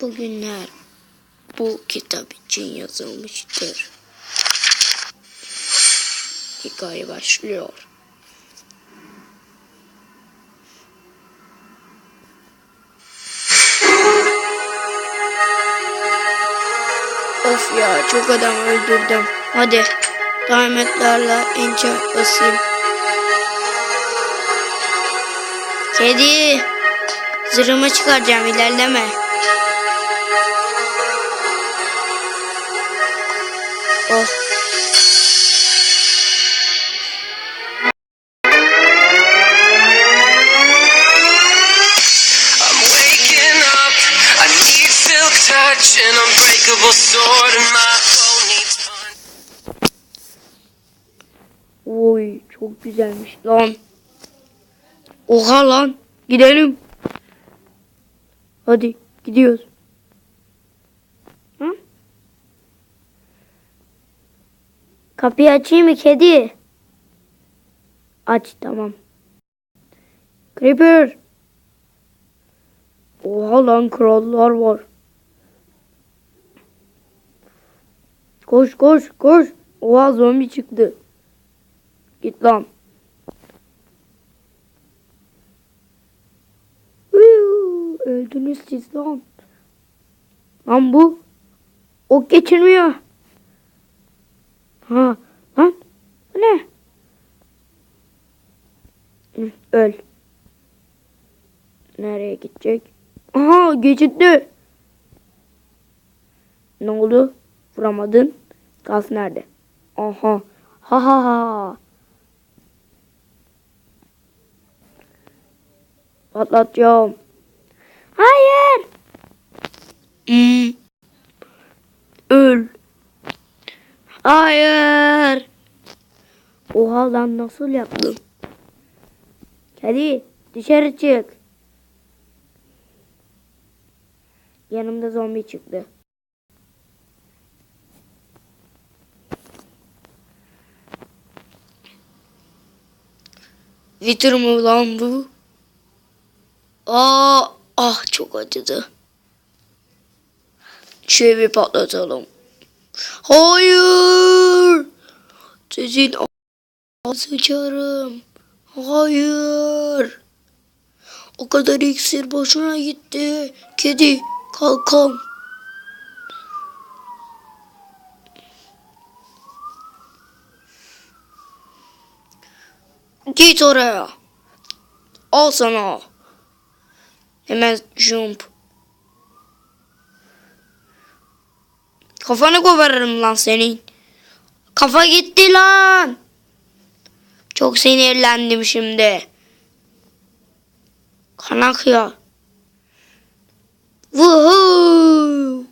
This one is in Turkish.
Bugünler bu kitap için yazılmıştır. Hikaye başlıyor. Of ya çok adam öldürdüm. Hadi diamondlarla enchant basayım. Kedi zırhımı çıkaracağım ilerleme. Punch. Oy çok güzelmiş lan. Oha lan. Gidelim. Hadi gidiyoruz. Kapıyı açayım mı kedi? Aç tamam. Creeper. Oha lan krallar var. Koş koş koş. Oha zombi çıktı. Git lan. Öldünüz siz lan. Lan bu. Ok geçirmiyor. Ha lan. Bu ne? Öl. Nereye gidecek? Aha geçitti. Ne oldu? Vuramadın. Gaz nerede? Aha. Ha ha ha. Patlatacağım. Hayır. Öl. Hayır. Oha lan nasıl yaptım? Kedi dışarı çık. Yanımda zombi çıktı. Wither mı lan bu? Aa, ah çok acıdı. Şu evi patlatalım. Hayır. Sizin sıçarım. Hayır. O kadar iksir boşuna gitti. Kedi kalkam. Git oraya. Al sana. Hemen jump. Kafanı koparırım lan senin. Kafa gitti lan. Çok sinirlendim şimdi. Kan akıyor. Woohoo!